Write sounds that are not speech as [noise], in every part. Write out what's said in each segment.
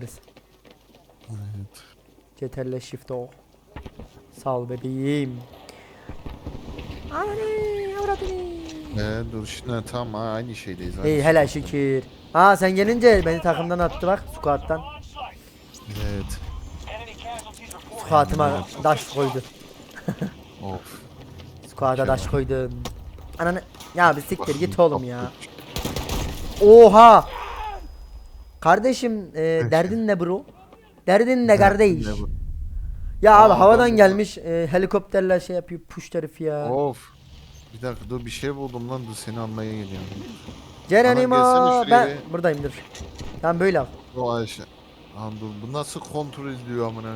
Evet. CTRL Shift O. Sağ ol bebeğim. Anne avradını. Ee, dur şimdi tam aynı şeydeyiz. aynı İyi hele şükür. Aa sen gelince beni takımdan attı bak squat'tan. Evet. Squat'ıma daş koydu. Of. Squat'a daş koydum. Ananı ya bir siktir git oğlum ya. Oha. Kardeşim e, derdin ne bro? Derdin ne kardeş? Ne bu? Ya abi Aa, havadan gelmiş e, helikopterle şey yapıyor push herif ya. Of. Bir dakika dur bir şey buldum lan dur seni almaya geliyorum. Cerenimo Ana, gelsene ben buradayım dur. Tamam böyle al. O Ayşe. Lan dur bu nasıl kontrol ediliyor amına?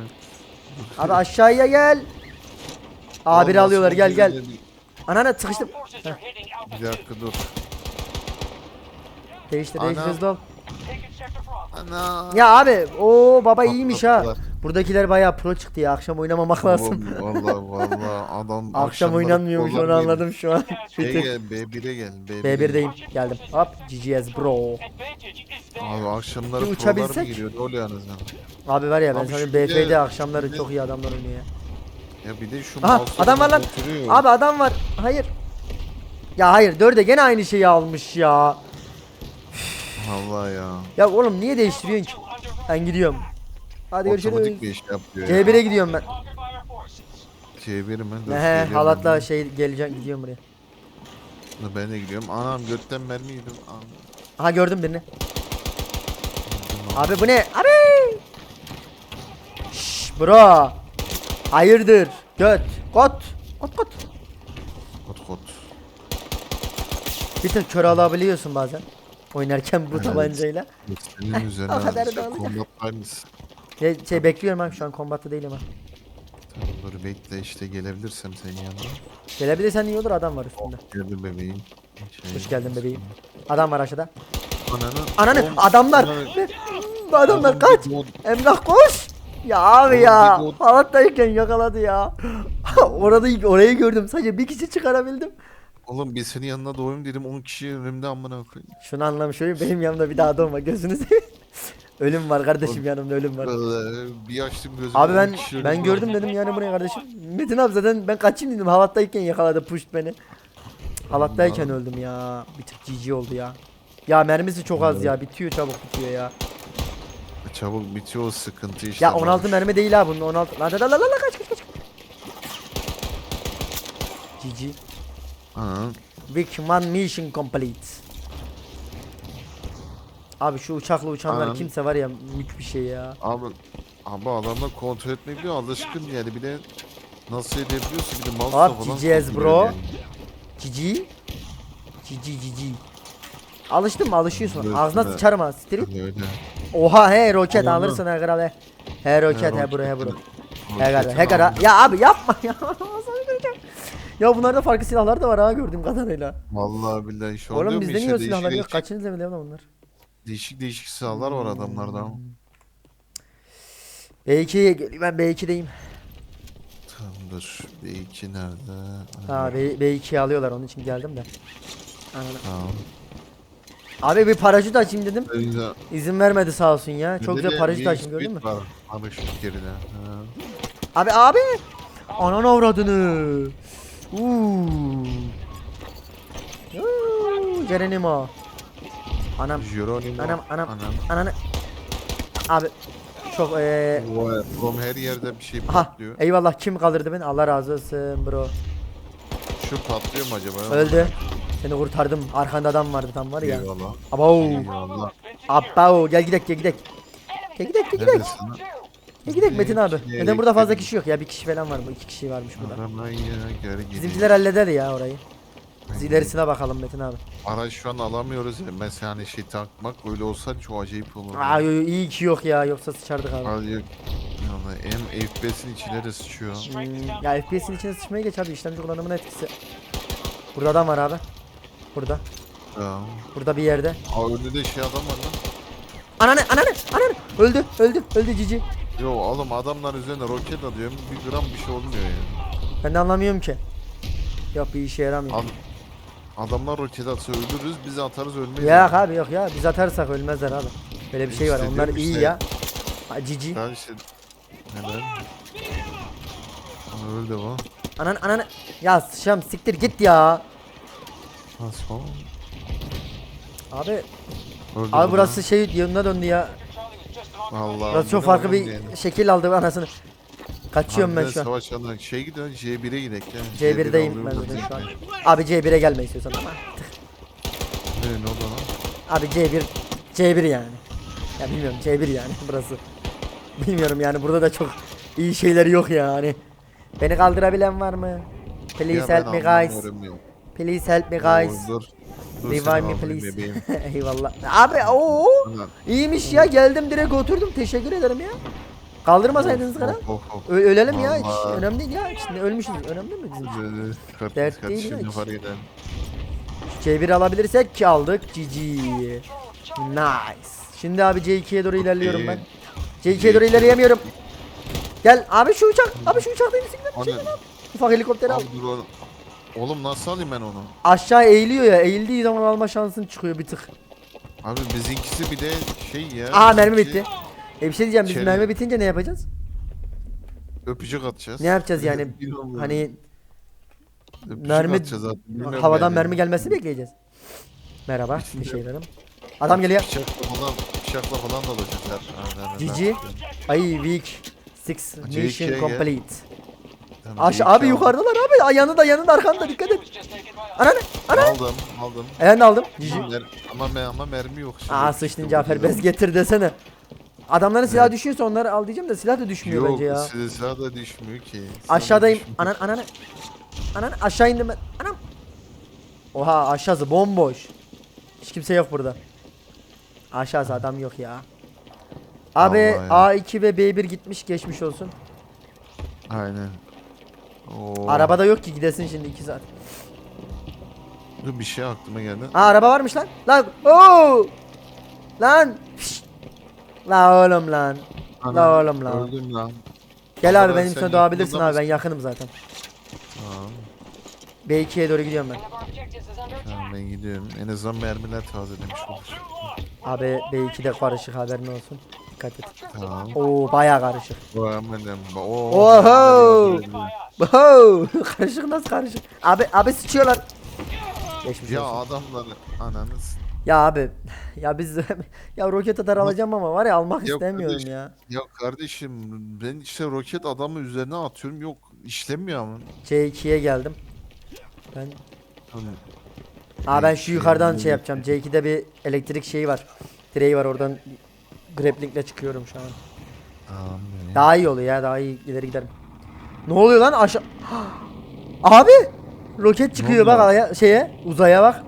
Abi aşağıya gel. [laughs] Lan nasıl alıyorlar gel kontrol gel. ediliyor? Ananı sıkıştım. Bir dakika dur. değiştir Ana. değiştir hızlı ol. Ana. Ya abi o baba iyiymiş ha. Buradakiler bayağı pro çıktı ya akşam oynamamak lazım. Valla valla [laughs] adam Akşam oynanmıyormuş onu anladım şu an. Şey [laughs] tık. gel B1'e gel B1'e. B1'deyim geldim. Hop GGS bro. Abi akşamları Bir uçabilsek. mı giriyor? Ne oluyor anasını? Abi var ya ben Abi sana de- akşamları çok iyi adamlar oynuyor ya. Ya bir de şu Aha adam var lan. götürüyor. Abi adam var. Hayır. Ya hayır dörde gene aynı şeyi almış ya. Allah ya. Ya oğlum niye değiştiriyorsun ki? Ben gidiyorum. Hadi görüşürüz. Otomatik bir iş yapıyor ya. C1'e gidiyorum ben. C1 mi? Dur, He geliyorum halatla ben. şey geleceğim gidiyorum buraya. Dur, Ben de gidiyorum. Anam götten mermi yedim. Anam. Aha gördüm birini. Abi bu ne? Abi! Şşş bro. Hayırdır? Göt. Kot. Kot kot. Kot kot. Bir tek kör alabiliyorsun bazen. Oynarken bu tabancayla. Senin [laughs] üzerine o kadar da olacak. combat times. Şey, şey bekliyorum abi şu an kombatta değilim ha. Tamam dur bekle işte gelebilirsem senin yanına. Gelebilirsen iyi olur adam var üstünde. Geldim bebeğim. Şey, Hoş geldin bebeğim. Adam var aşağıda. Ananı. Ananı Oğlum, adamlar. ananı- Bu adamlar Oğlum, kaç. bir Emrah koş. Ya abi Oğlum, ya. bir mod- Halattayken yakaladı ya. [laughs] Orada orayı gördüm. Sadece bir kişi çıkarabildim. Oğlum bir senin yanına doğayım dedim 10 kişi önümde amına koyayım. Şunu anlamış olayım. Benim yanımda bir daha doğma. Gözünü seveyim. [laughs] ölüm var kardeşim Oğlum, yanımda ölüm var. Vallahi bir açtım gözümü. Abi 10 ben ben gördüm dedim yani buraya kardeşim. Metin abi zaten ben kaçayım dedim. Halattayken yakaladı pusht beni. Halattayken öldüm ya. Bir tık GG oldu ya. Ya mermisi çok az ya. Bitiyor çabuk bitiyor ya. Çabuk bitiyor o sıkıntı işte. Ya 16 Barış. mermi değil ha bunun 16. Lan lan lan lan kaç kaç kaç. GG. Ha. Week one mission complete. Abi şu uçakla uçanlar Anam. kimse var ya mük bir şey ya. Abi Abi adamlar kontrol etmeyi biliyor alışkın yani bir de nasıl edebiliyorsun bir de mouse Abi, falan GGS bro. GG. GG GG. Alıştın mı alışıyorsun. Evet, Ağzına evet. sıçarım ha. Öyle öyle. Oha he roket Ananı. alırsın he kral he. He roket he bro he bro. He roketini he aldım. Ya abi yapma ya. Ya bunlarda farklı silahlar da var ha gördüğüm kadarıyla. Vallahi billahi şu an Oğlum diyorum bizde niye o değişik silahlar yok? değişik, Kaçıncı level lan bunlar? değişik değişik silahlar var adamlarda ama. B2'ye geliyorum ben B2'deyim. Tamam dur B2 nerede? Ha B, B2'ye alıyorlar onun için geldim de. Ananı. Tamam. Abi bir paraşüt açayım dedim. İzin vermedi sağ olsun ya. Çok güzel paraşüt açtım gördün mü? Paraşüt yerine. Ha. Abi abi. Anan avradını. Uuu. Uuu, Geronimo. Anam Geronimo. anam anam ananı. Abi çok eee Oğlum her yerde bir şey Aha patlıyor. eyvallah kim kaldırdı beni Allah razı olsun bro. Şu patlıyor mu acaba? Öldü. Seni kurtardım. Arkanda adam vardı tam var ya. Eyvallah. Abo. Eyvallah. Abo gel gidek gel gidek. Gel gidek gel gidek. Neredesin Gel gidek Metin abi. Neden burada fazla gidelim? kişi yok ya? Bir kişi falan var mı? İki kişi varmış burada. Aramaya geri gidiyor. Bizimkiler halleder ya orayı. Biz ilerisine bakalım Metin abi. Araç şu an alamıyoruz ya. Mesela hani şey takmak öyle olsa çok acayip olur. Aa yo- yo, iyi ki yok ya yoksa sıçardık abi. Abi yok. Yani hem FPS'in içine de sıçıyor. Hmm, ya FPS'in içine sıçmaya geç abi işlemci kullanımının etkisi. Burada adam var abi. Burada. Ya. Burada bir yerde. Aa önünde de şey adam var lan. Ananı ananı ananı. Öldü öldü öldü cici. Yo oğlum adamlar üzerine roket atıyor. Bir gram bir şey olmuyor ya. Ben de anlamıyorum ki. Yok bir işe yaramıyor. Ad- adamlar roket atsa öldürürüz. Biz atarız ölmeyiz. Yok abi yok ya biz atarsak ölmezler abi. Böyle bir şey var İşte onlar diyorum iyi işte. ya. Ha, Cici. Ben işte neden? Aa, Öldü bu. Anan anan. Ya Şam siktir git ya. Nasıl? Abi Öldü abi bu burası şey yanına döndü ya. Allah. Burası çok farklı bir şekil aldı anasını. Kaçıyorum ben şu an. Savaş alanı. Şey gidiyor J1'e gidelim ya. C1'deyim ben zaten şu an. Abi C1'e gelme istiyorsan ama. Ne ne oldu lan? Abi C1 C1 yani. Ya bilmiyorum C1 yani [laughs] burası. Bilmiyorum yani burada da çok iyi şeyler yok yani. Beni kaldırabilen var mı? Please Ya help me guys. ya. Please help me guys. Dur. Revive me please. [laughs] Eyvallah. Abi o iyiymiş ya geldim direkt oturdum teşekkür ederim ya. Kaldırmasaydınız of, of, of. Ö- ölelim ya hiç önemli değil ya. Şimdi ölmüşüz önemli mi bizim için? Dert değil ya. fark eden. C1 alabilirsek aldık. GG. Nice. Şimdi abi C2'ye doğru ilerliyorum ben. C2'ye doğru ilerleyemiyorum. Gel abi şu uçak. Abi şu uçak değil misin? Ufak helikopteri. Al dur oğlum. Oğlum nasıl alayım ben onu? Aşağı eğiliyor ya. Eğildiği zaman alma şansın çıkıyor bir tık. Abi bizinkisi bir de şey ya. Aa mermi bitti. E bir şey diyeceğim biz İçeri- mermi bitince ne yapacağız? Öpücük atacağız. Ne yapacağız yani? [laughs] Bilmiyorum. Hani Öpücük mermi- atacağız abi, bilmiyorum havadan yani. mermi gelmesini bekleyeceğiz. Merhaba bir şey dedim. Adam geliyor. Bıçakla falan, bıçakla falan da alacağız her. her- her- GG. Ay week 6 C2'ye mission gel. complete. C2 abi al. yukarıdalar abi. Yanında yanında arkanda dikkat et. Ananı ananı. Aldım, aldım. De aldım. GG. Mer- ama, me- ama mermi yok. şimdi. Aa sıçtın Cafer bez getir desene. Adamların silahı düşüyorsa onları al diyeceğim de silah da düşmüyor Yok, bence ya. silah da düşmüyor ki. Silah da Aşağıdayım. düşmüyor. Anan ananı. Anan aşağı indim ben. Anam. Oha aşağısı bomboş. Hiç kimse yok burada. Aşağısı adam yok ya. Abi Vallahi A2 ve B1 gitmiş geçmiş olsun. Aynen. Oo. Arabada yok ki gidesin şimdi 2 saat. Dur bir şey aklıma geldi. Aa araba varmış lan. Lan. Oo! Lan. Şşt. La oğlum lan. La oğlum lan. Öldüm lan. Gel abi benim sen doğabilirsin abi ben yakınım zaten. Tamam. B2'ye doğru gidiyorum ben. Tamam ben gidiyorum. En azından mermiler tazelemiş olur. Abi B2'de karışık haberin olsun. Dikkat et. Tamam. Oo bayağı karışık. Oo. Oho! Oho! [laughs] karışık nasıl karışık? Abi abi sıçıyorlar. Geçmiş Ya olsun. adamlar ananız. Ya abi ya biz [laughs] ya roket atar alacağım ama var ya almak Yok istemiyorum kardeş. ya. Ya kardeşim ben işte roket adamı üzerine atıyorum yok işlemiyor ama. C2'ye geldim. Ben Hani Aa ben şu C2'ye yukarıdan şey yapacağım. C2'de bir elektrik şeyi var. Direği var oradan graplingle çıkıyorum şu an. Ya. Daha iyi oluyor ya daha iyi ileri giderim. Ne oluyor lan aşağı? [gasps] Abi roket çıkıyor bak aya- şeye uzaya bak.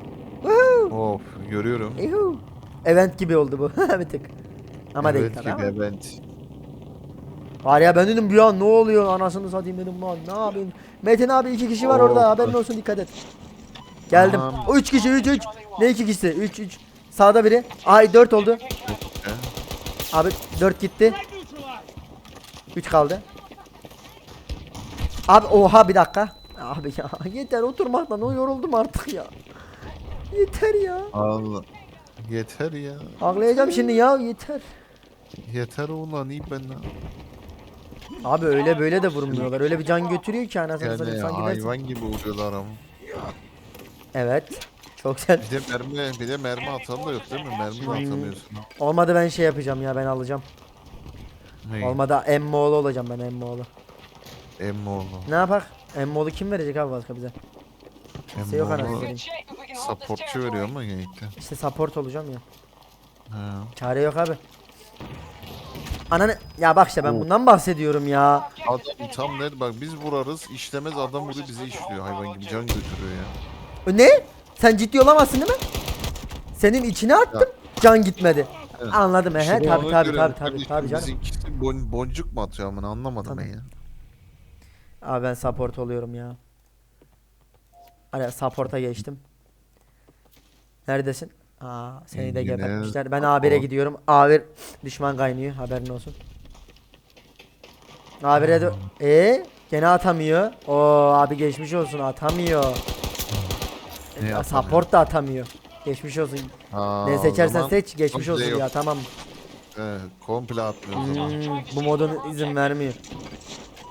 Of görüyorum. Yuhu. Event gibi oldu bu [laughs] bir tık. Ama değil evet tabii gibi ama. event. Var ya ben dedim bir an ne oluyor anasını satayım dedim lan ne yapayım. Metin abi iki kişi var orada Oh. haberin olsun dikkat et. Geldim. Tamam. O üç kişi üç üç. Ne iki kişisi? Üç üç. Sağda biri. Ay dört oldu. Abi 4 gitti. 3 kaldı. Abi oha bir dakika. Abi ya yeter oturmaktan o yoruldum artık ya. Yeter ya. Allah. Yeter ya. Ağlayacağım şimdi ya yeter. Yeter ulan iyi ben lan. Abi öyle böyle de vurmuyorlar. Öyle bir can götürüyor ki anasını Yani satayım sanki dersin. hayvan gibi vuruyorlar ama. Evet. Çok güzel. Bir de mermi, bir de mermi atan da yok değil mi? Mermi de atamıyorsun. Olmadı ben şey yapacağım ya ben alacağım. Olmadı emmoğlu olacağım ben emmoğlu. Emmoğlu. Ne yapak? Emmoğlu kim verecek abi başka bize? Kimse yok anasını Emmoğlu satayım. supportçu veriyor ama genellikle. İşte support olacağım ya. Ha. Çare yok abi. Ananı ya bak işte ben bundan bahsediyorum ya. Adam tam net bak biz vurarız işlemez adam vuruyor bizi işliyor hayvan gibi can götürüyor ya. Ne? Sen ciddi olamazsın değil mi? Senin içine attım. Can gitmedi. Evet. Anladım he İşte tabi tabi tabi tabi Kardeşim, tabi canım. Bizimkisi bon, boncuk mu atıyor amına anlamadım ben ya. Abi ben support oluyorum ya. Hani support'a geçtim. Neredesin? Aa seni de Yine gebertmişler. Ben A1'e gidiyorum. A1 düşman kaynıyor haberin olsun. A1'e de e gene atamıyor. O abi geçmiş olsun atamıyor. Ne Ya, support da atamıyor. Geçmiş olsun. Aa, Ne o seçersen zaman seç geçmiş olsun yok. ya tamam. He, komple atmıyor o zaman. Hmm, bu modun izin vermiyor.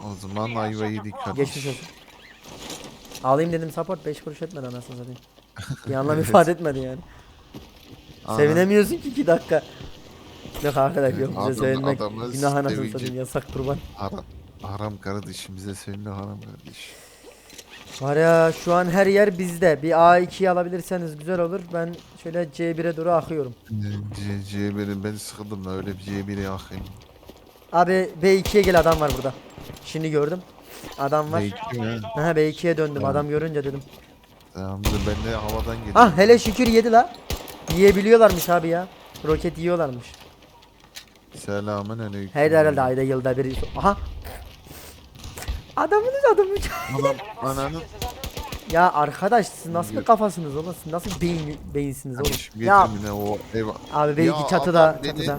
O zaman ayva yedik kardeş. Geçmiş olsun. Alayım dedim support 5 kuruş etmedi anasını satayım. [laughs] Bir anlam ifade etmedi yani. Ana, Sevinemiyorsun ki 2 dakika. Yok arkadaş yok bize Adam- sevinmek adamlar günah anasını satayım yasak kurban. Haram, haram kardeşim bize seninle haram kardeş. Var ya şu an her yer bizde. Bir A2'yi alabilirseniz güzel olur. Ben şöyle C1'e doğru akıyorum. C, C1'in ben sıkıldım da öyle bir C1'e yakayım. Abi B2'ye gel adam var burada. Şimdi gördüm. Adam var. Aha B2'ye döndüm Tamam. adam görünce dedim. Tamamdır ben de havadan geliyorum. Ah hele şükür yedi la. Yiyebiliyorlarmış abi ya. Roket yiyorlarmış. Selamun aleyküm. Her herhalde ayda yılda bir. Aha. Adamın adamı. Adam ananı ya arkadaş siz nasıl bir kafasınız oğlum? Siz nasıl beyin beyinsiniz oğlum? Ya getirmine o ev. abi belki Ya çatıda adam beni- çatıda.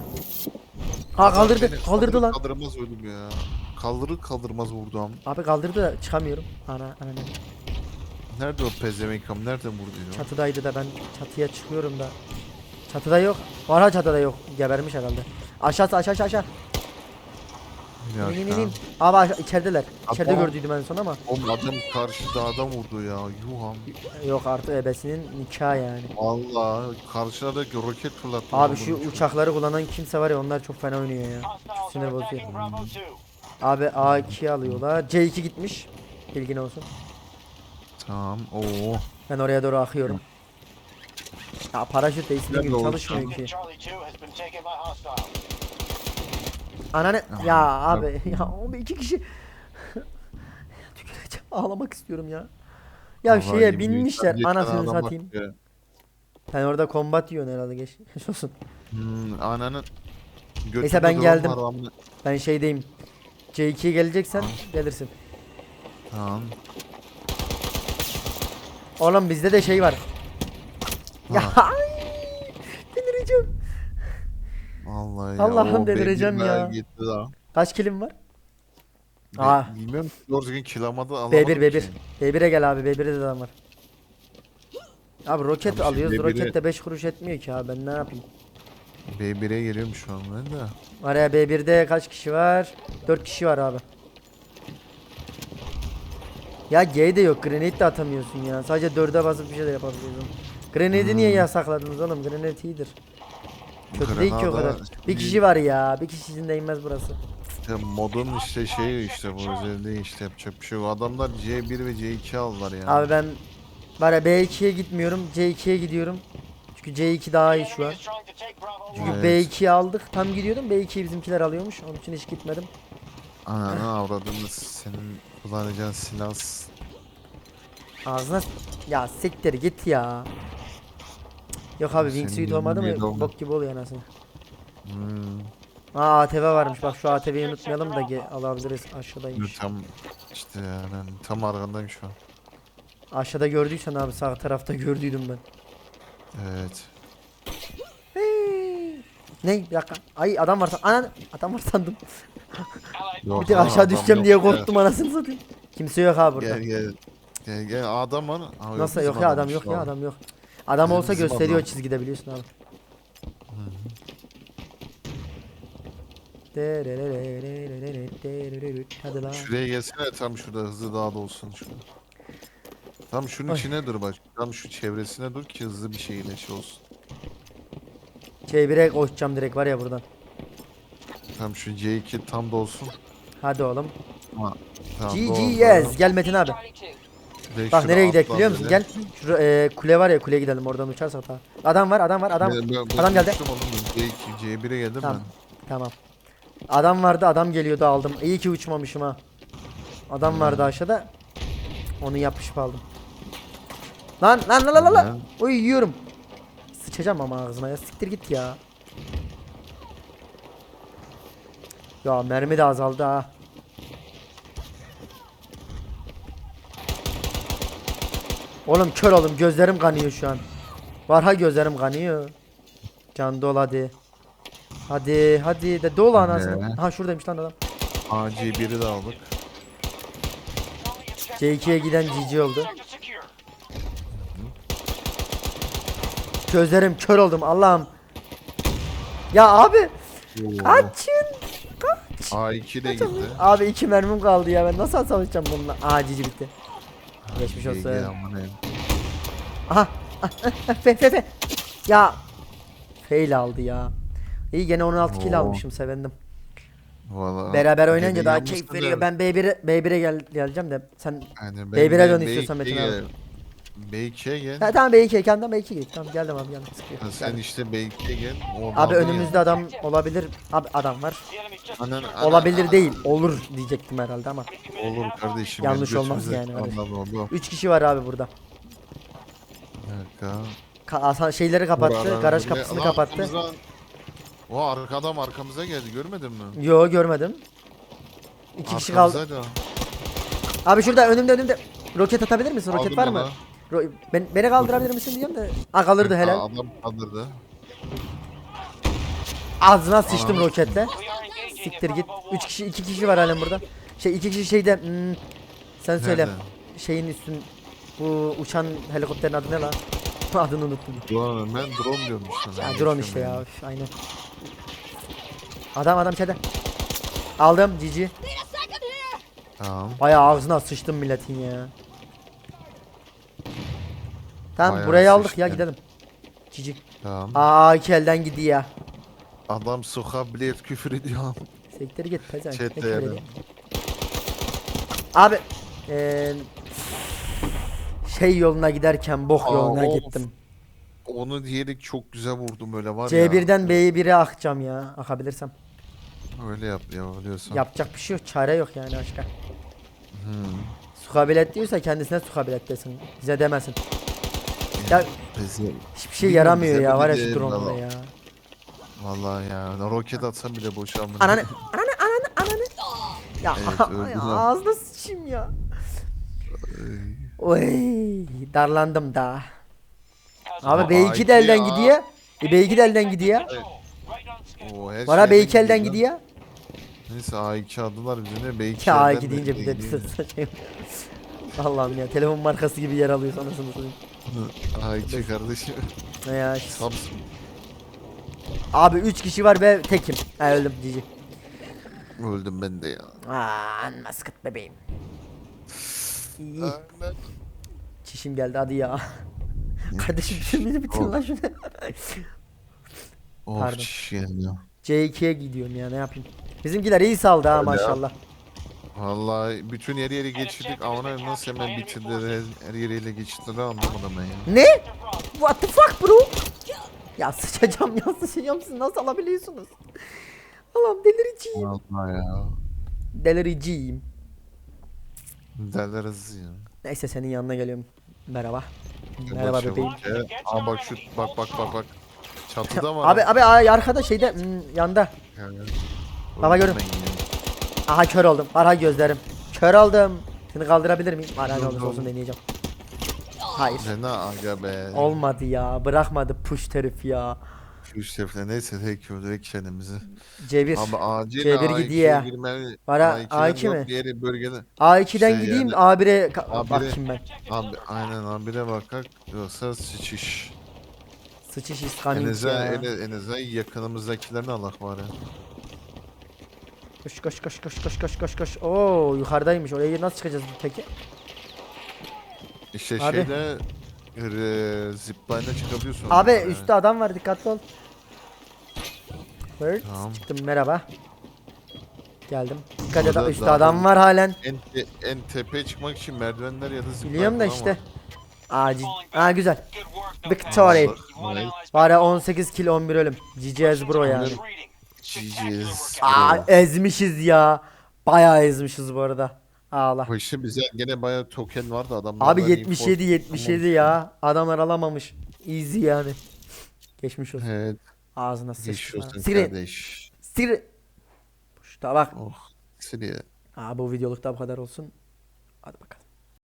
Ha kaldırdı kaldırdı lan. Kaldırmaz öldüm ya. Kaldırır kaldırmaz vurdum. Abi kaldırdı da çıkamıyorum. Ana ana ne? Nerede o pezevenkam? Nereden vurdu ya? Çatıdaydı da ben çatıya çıkıyorum da. Çatıda yok. Var ha çatıda yok. Gebermiş herhalde. Aşağısı aşağı aşağı aşağı. Ya, İn in in in. Abi aşağı, içerideler. İçeride Tamam. gördüydüm en son ama. Oğlum adam karşıda adam vurdu ya. Yuham. Yok artık ebesinin nikahı yani. Allah karşıdaki roket fırlattı. Abi oğlum şu bunu. uçakları kullanan kimse var ya onlar çok fena oynuyor ya. Sinir bozuyor. Abi A2 alıyorlar. C2 gitmiş. Bilgin olsun. Tamam. Oo. Ben oraya doğru akıyorum. Ya paraşüt de istediğim Nerede gibi çalışmıyor ki. Charlie 2 has been taken by hostiles. Anane Ah, ya abi [laughs] ya o bir iki kişi [laughs] tüküreceğim ağlamak istiyorum ya. Ya Vallahi şeye yemin binmişler yeter anasını adam satayım. bak ya. Sen orada kombat yiyorsun herhalde geç. [laughs] geç olsun. Hmm, ananın. Neyse, ben geldim. drone var, amına- Ben şeydeyim. C2'ye geleceksen gelirsin. Tamam. Oğlum bizde de şey var. Ya ay, delireceğim. Vallahi ya. Allah'ım o delireceğim beygirler ya. Gitti. Kaç kilim var? Be- Aa. Bilmiyorum doğru düzgün kilamadı alamadım B1 B1. ki. B1'e gel abi B1'de de adam var. Abi roket Abi şimdi alıyoruz. B1'e Roket de 5 kuruş etmiyor ki abi ben ne yapayım? B1'e geliyorum şu an ben de. Var ya B1'de kaç kişi var? 4 kişi var abi. Ya G de yok. Grenade de atamıyorsun ya. Sadece 4'e basıp bir şey de yapabiliyorsun. Grenade'i niye yasakladınız oğlum? Grenade iyidir. Kötü değil ki o kadar. Bir kişi var ya. Bir kişi izin değmez burası. Ya modun işte şeyi işte bu özelliği işte yapacak bir şey yok. Adamlar C1 ve C2 aldılar ya. Abi ben var ya B2'ye gitmiyorum. C2'ye gidiyorum. Çünkü C2 daha iyi şu an. Çünkü. Evet. B2'yi aldık. Tam gidiyordum. B2'yi bizimkiler alıyormuş. Onun için hiç gitmedim. Ananı avradını senin kullanacağın silah Ağzına ya siktir git ya. Yok abi Senin wingsuit olmadı mı olma. bok gibi oluyor anasını. Hmm, Aa ATV varmış bak şu ATV'yi unutmayalım da alabiliriz aşağıdaymış. tam işte yani tam arkandayım şu an. Aşağıda gördüysen abi sağ tarafta gördüydüm ben. Evet. Hey. Ne bir dakika. Ay adam var Anan adam var sandım. [laughs] Yok, Bir lan, aşağı adam düşeceğim yok diye korktum anasını satayım. Kimse yok abi burada. Gel gel. Gel gel adam var. Yok, Nasıl bizim yok ya adam adammış yok ya adam yok. Adam olsa bizim gösteriyor adam. çizgide biliyorsun abi. Hadi lan. Şuraya gelsene tam şurada hızlı daha da olsun şurada. Tam şunun Ay. içine dur bak. Tam şu çevresine dur ki hızlı bir şeyle şey olsun. C1'e koşacağım direkt var ya buradan. Tam şu C2 tam da olsun. Hadi oğlum. Ha, tamam, doğru, GG yes. Gel Metin abi. Direkt Bak şuna nereye gidelim atla biliyor musun? böyle. Gel. Şu e, kule var ya kuleye gidelim oradan uçarsak daha. Adam var adam var adam. Ben- ben- ben adam geldi. uçtum oğlum ben. C2, C1'e geldim Tamam. Tamam. Adam vardı adam geliyordu aldım. İyi ki uçmamışım ha. Adam vardı aşağıda. Onu yapışıp aldım. Lan lan lan lan lan, Oy yiyorum. Sıçacağım ama ağzına ya siktir git ya. Ya mermi de azaldı ha. Oğlum kör oğlum gözlerim kanıyor şu an. Var ha gözlerim kanıyor. Can dol hadi. Hadi hadi de dol anasını. Ne? Ha şuradaymış lan adam. Aa C1'i de aldık. C2'ye giden GG oldu. Gözlerim kör oldum Allah'ım. Ya abi Kaçın. A2 de gitti. Abi iki mermim kaldı ya ben nasıl savaşacağım bununla? Aa cici bitti. Geçmiş olsun. amına. Aha. [laughs] fe fe fe. Ya. Fail aldı ya. İyi gene 16 kill Oo. almışım sevindim. Valla. Beraber oynayınca daha keyif veriyor. Ben B1'e B1'e gel geleceğim de sen Yani B1'e dön istiyorsan Metin abi. B2'ye gel. Ha, tamam B2 kendim B2 git. Tamam geldim abi geldim. Sıkıyor. Ha, sen işte B2'ye gel. oradan Abi da önümüzde adam olabilir. Abi adam var. Anan, anan, Olabilir değil. Olur diyecektim herhalde ama. gel. Olur kardeşim. Yanlış olmaz götümüze yani, öyle. Anladım oldu. 3 kişi var abi burada. Bir dakika. Ka asa- şeyleri kapattı. Buralar Garaj kapısını Lan kapattı. arkamızdan- O arka adam arkamıza geldi görmedin mi? Yo görmedim. 2 kişi kaldı. Arkamızdaydı. Abi şurada önümde önümde. Roket atabilir misin? Roket Aldım var mı? onu. Ro- ben, beni kaldırabilir misin diyeceğim de. Aa kalırdı helal. Aa, Adam kaldırdı. Ağzına sıçtım roketle. Siktir git. Bravo 3 kişi 2 kişi var halen burada. Şey 2 kişi şeyde hmm, sen söyle. Nerede? Şeyin üstün bu uçan helikopterin adı ne lan? [laughs] Adını unuttum. Drone, ben drone diyorum işte. Ya drone işte ya. üf, aynen. Adam adam içeride. Aldım cici. Tamam. Bayağı ağzına sıçtım milletin ya. Tamam Bayağı burayı aldık ya gidelim. Cici. Tamam. Aa iki elden gidiyor. Adam sokabilir küfür ediyor. Siktir git pezen. Chatte ya da. Abi eee şey yoluna giderken bok Aa, yoluna of. gittim. Onu diyerek çok güzel vurdum öyle var ya. C1'den B1'e akacağım ya. Akabilirsem. Öyle yap ya biliyorsun. Yapacak bir şey yok. Çare yok yani başka. Sukabilet diyorsa kendisine sukabilet desin. Bize demesin. Ya Bizi- hiçbir şey yaramıyor ya var ya şu drone'la ya. Vallahi ya. Roket atsam bile boş amına. Ananı ananı ananı ananı. Ya Evet, [laughs] öldü lan. ağzına sıçayım ya. Oy darlandım da. Abi Aa, B2 iki de elden ya. gidiyor. E, B2 de elden gidiyor. Oo, her Bana şey B2 elden gidiyor. Neyse A2 aldılar bize ne B2 Ya elden gidince de- bir de bir saçayım. [laughs] Allah'ım ya telefon markası gibi yer alıyor sanırsınız. A2 kardeşim. Ne ya? Samsung. Abi 3 kişi var ve tekim. Ha öldüm cici. Öldüm ben de ya. Aa maskıt bebeğim. İyi. Çişim geldi hadi ya. [laughs] Kardeşim şimdi bitir Oh. lan şunu. Of Pardon. çiş geliyor. C2'ye gidiyorum ya ne yapayım. Bizimkiler iyi saldı ha Öyle ya. Vallahi bütün yer yeri geçirdik ama nasıl hemen bitirdiler her, her yeri ele geçirdiler anlamadım ben ya. Ne? What the fuck bro? Ya sıçacağım ya sıçacağım siz nasıl alabiliyorsunuz? Allah'ım delireceğim. Vallahi ya. Delireceğim. Deliriz ya. Neyse senin yanına geliyorum. Merhaba. Merhaba Çabuk, bebeğim. Aa bak şu bak bak bak bak. Çatıda var. Abi abi ay, arkada şeyde hmm, yanda. Yani. Baba görün. ben. Aha kör oldum. Var ha gözlerim. Kör oldum. Seni kaldırabilir miyim? Var ha ne Dur, olursa olsun deneyeceğim. Hayır. Ne aga be. Olmadı ya. Bırakmadı push herif ya. Şu şefle neyse tek öldürek kendimizi. C1. Abi acil C1 A2'ye gidiyor. Var ha, A2'den A2 mi? Diğeri bölgede. A2'den şey gideyim yani- A1'e ka- A1'e bakayım ben. Abi aynen A1'e bakak yoksa sıçış. Sıçış En iskaming azından, ya. en, en azından yakınımızdakilerini Allah var ya. Koş koş koş koş koş koş koş koş. Oo yukarıdaymış. Oraya nasıl çıkacağız peki? İşte Abi. şeyde e, zipline'e çıkabiliyorsun. Abi Yani. üstte adam var dikkatli ol. Bird. Tamam. Çıktım merhaba. Geldim. Dikkat et üstte adam var halen. En, te- en tepeye çıkmak için merdivenler ya da zipline Biliyorum da işte. Acil. Aa güzel. Victory. Var ya 18 kill 11 ölüm. GG's bro yani. GG's. Aa ezmişiz ya. Bayağı ezmişiz bu arada. Ağla. İşte bize gene bayağı token vardı adamlar. Abi 77 77 ya. Adamlar alamamış. Easy yani. Geçmiş olsun. Evet. Ağzına sıçtı. Siri. kardeş. Siri. Şuna bak. Oh. Siriye. Aa, bu videolukta bu kadar olsun. Hadi bakalım.